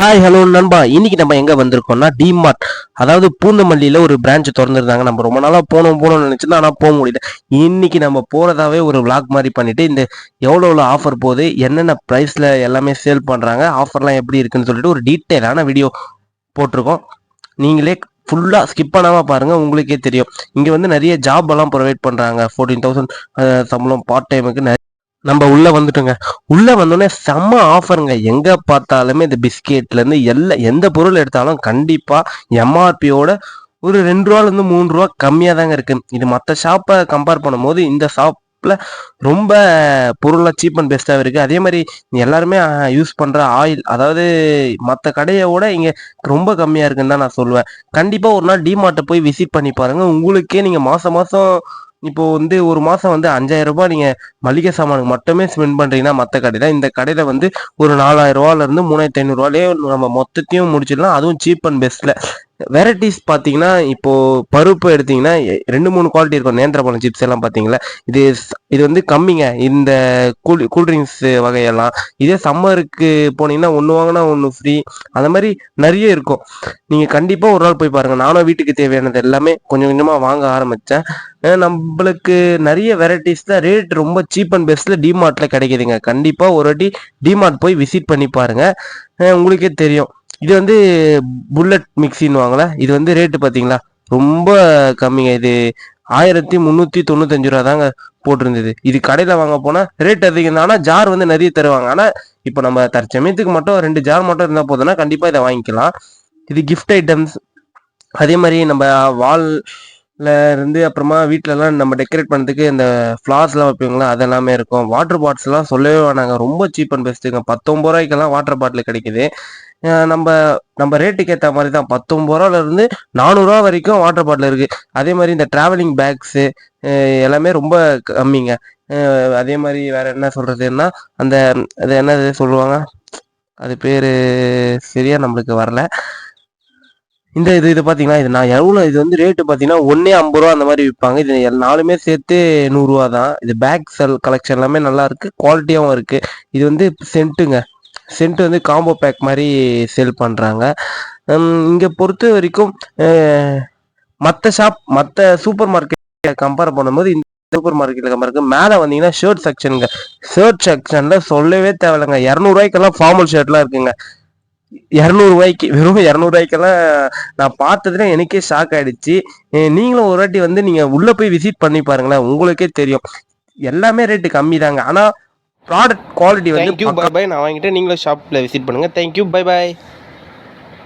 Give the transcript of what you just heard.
Hi hello நண்பா. இன்னைக்கு நம்ம எங்க வந்திருக்கோம்னா டிமார்ட் அதாவது பூந்தமல்லியில ஒரு பிரான்ச் திறந்துருந்தாங்க. நம்ம ரொம்ப நாளா போனோம் போனோம்னு நினைச்சிருந்தா ஆனா போக முடியல. இன்னைக்கு நம்ம போறதாவே ஒரு விளாக் மாதிரி பண்ணிட்டு இந்த எவ்வளோ எவ்வளோ ஆஃபர் போகுது என்னென்ன ப்ரைஸ்ல எல்லாமே சேல் பண்றாங்க ஆஃபர்லாம் எப்படி இருக்குன்னு சொல்லிட்டு ஒரு டீட்டெயிலான வீடியோ போட்டிருக்கோம். நீங்களே ஃபுல்லாக ஸ்கிப் பண்ணாமல் பாருங்கள் உங்களுக்கே தெரியும். இங்கே வந்து நிறைய ஜாப் எல்லாம் ப்ரொவைட் பண்ணுறாங்க ஃபோர்டீன் தௌசண்ட் சம்பளம் பார்ட் டைமுக்கு நம்ம உள்ள வந்துட்டோங்க. உள்ள வந்தோடனே செம்ம ஆஃபருங்க எங்க பார்த்தாலுமே இந்த பிஸ்கெட்ல இருந்து எல்லா எந்த பொருள் எடுத்தாலும் கண்டிப்பா எம்ஆர்பியோட ஒரு ரெண்டு ரூபால இருந்து மூணு ரூபா கம்மியா தாங்க இருக்கு. இது மற்ற ஷாப்பை கம்பேர் பண்ணும்போது இந்த ஷாப்ல ரொம்ப பொருள்லாம் சீப் அண்ட் பெஸ்ட்டாக இருக்கு. அதே மாதிரி எல்லாருமே யூஸ் பண்ற ஆயில் அதாவது மற்ற கடையை விட இங்க ரொம்ப கம்மியா இருக்குன்னு தான் நான் சொல்லுவேன். கண்டிப்பா ஒரு நாள் டிமார்ட்டை போய் விசிட் பண்ணி பாருங்க. உங்களுக்கே நீங்க மாசம் மாசம் இப்போ வந்து ஒரு மாசம் வந்து அஞ்சாயிரம் ரூபாய் நீங்க மளிகை சாமானுக்கு மட்டுமே ஸ்பெண்ட் பண்றீங்கன்னா மற்ற கடையில இந்த கடையில வந்து ஒரு நாலாயிரம் ரூபாயில இருந்து மூணாயிரத்தி ஐநூறு நம்ம மொத்தத்தையும் முடிச்சிடலாம். அதுவும் சீப் அண்ட் பெஸ்ட்ல வெரைட்டிஸ் பார்த்தீங்கன்னா இப்போ பருப்பு எடுத்தீங்கன்னா ரெண்டு மூணு குவாலிட்டி இருக்கும். நேந்திரப்பழம் சிப்ஸ் எல்லாம் பார்த்தீங்களா இது இது வந்து கம்மிங்க. இந்த கூல் கூல்ட்ரிங்க்ஸ் வகையெல்லாம். இதே சம்மருக்கு போனீங்கன்னா ஒன்று வாங்கினா ஒன்று ஃப்ரீ அந்த மாதிரி நிறைய இருக்கும். நீங்கள் கண்டிப்பாக ஒரு நாள் போய் பாருங்கள் நானும் வீட்டுக்கு தேவையானது எல்லாமே கொஞ்சம் கொஞ்சமாக வாங்க ஆரம்பித்தேன் நம்மளுக்கு நிறைய வெரைட்டிஸ் தான் ரேட் ரொம்ப சீப் அண்ட் பெஸ்ட்டில் டிமார்ட்டில் கிடைக்குதுங்க. கண்டிப்பாக ஒரு வாட்டி டிமார்ட் போய் விசிட் பண்ணி பாருங்கள் உங்களுக்கே தெரியும். இது வந்து புல்லட் மிக்சின்னு வாங்கல இது வந்து ரேட்டு பார்த்தீங்களா ரொம்ப கம்மிங்க. இது ஆயிரத்தி முந்நூற்றி தொண்ணூத்தஞ்சு ரூபா தாங்க போட்டிருந்தது. இது கடையில் வாங்க போனால் ரேட் அதிகம் தான். ஆனால் ஜார் வந்து நிறைய தருவாங்க. ஆனால் இப்போ நம்ம தற்சமயத்துக்கு மட்டும் ரெண்டு ஜார் மட்டும் இருந்தால் போதும்னா கண்டிப்பாக இதை வாங்கிக்கலாம். இது கிஃப்ட் ஐட்டம்ஸ் அதே மாதிரி நம்ம வால்ல இருந்து அப்புறமா வீட்டிலலாம் நம்ம டெக்கரேட் பண்ணுறதுக்கு இந்த ஃப்ளார்ஸ்லாம் வைப்பீங்களா? அதெல்லாமே இருக்கும். வாட்டர் பாட்டில்ஸ்லாம் சொல்லவே வேணாங்க. ரொம்ப சீப் அண்ட் பெஸ்ட்டுங்க பத்தொம்பது ரூபாய்க்கெல்லாம் வாட்டர் பாட்டில் கிடைக்குது. நம்ம நம்ம ரேட்டுக்கு ஏற்ற மாதிரி தான். பத்தொம்பது ரூபால இருந்து நானூறுரூவா வரைக்கும் வாட்டர் பாட்டில் இருக்குது அதே மாதிரி இந்த ட்ராவலிங் பேக்ஸு எல்லாமே ரொம்ப கம்மிங்க. அதே மாதிரி வேற என்ன சொல்கிறதுன்னா அந்த அது என்னது சொல்லுவாங்க? அது பேர் சரியாக நம்மளுக்கு வரல. இந்த இது இது பார்த்தீங்கன்னா இது நான் எவ்வளோ இது வந்து ரேட்டு பார்த்தீங்கன்னா ஒன்னே ஐம்பது ரூபா அந்த மாதிரி விற்பாங்க இது எல் நாலுமே சேர்த்து நூறுரூவா தான். இது பேக் செல் கலெக்ஷன் எல்லாமே நல்லா இருக்குது குவாலிட்டியாகவும் இருக்குது இது வந்து சென்ட்டுங்க சென்ட் வந்து காம்போ பேக் மாதிரி சேல் பண்ணுறாங்க இங்கே பொறுத்த வரைக்கும் மற்ற ஷாப் மற்ற சூப்பர் மார்க்கெட் கம்பேர் பண்ணும்போது இந்த சூப்பர் மார்க்கெட்டில் கம்பேர் இருக்குது மேலே வந்தீங்கன்னா ஷர்ட் செக்ஷனுங்க ஷர்ட் செக்ஷனில் சொல்லவே தேவையில்லைங்க. இரநூறுவாய்க்கெல்லாம் ஃபார்மல் ஷர்ட்லாம் இருக்குங்க. இரநூறுவாய்க்கு வெறும் இரநூறுவாய்க்கெல்லாம் நான் பார்த்ததுல எனக்கே ஷாக் ஆயிடுச்சு. நீங்களும் ஒரு வாட்டி வந்து நீங்கள் உள்ளே போய் விசிட் பண்ணி பாருங்களேன். உங்களுக்கே தெரியும். எல்லாமே ரேட்டு கம்மி தாங்க ஆனால் ப்ராடக்ட் குவாலிட்டி வந்து தேங்க்யூ பை பை நான் வாங்கிட்டு நீங்களும் ஷாப்பில் விசிட் பண்ணுங்கள் தேங்க்யூ பை பை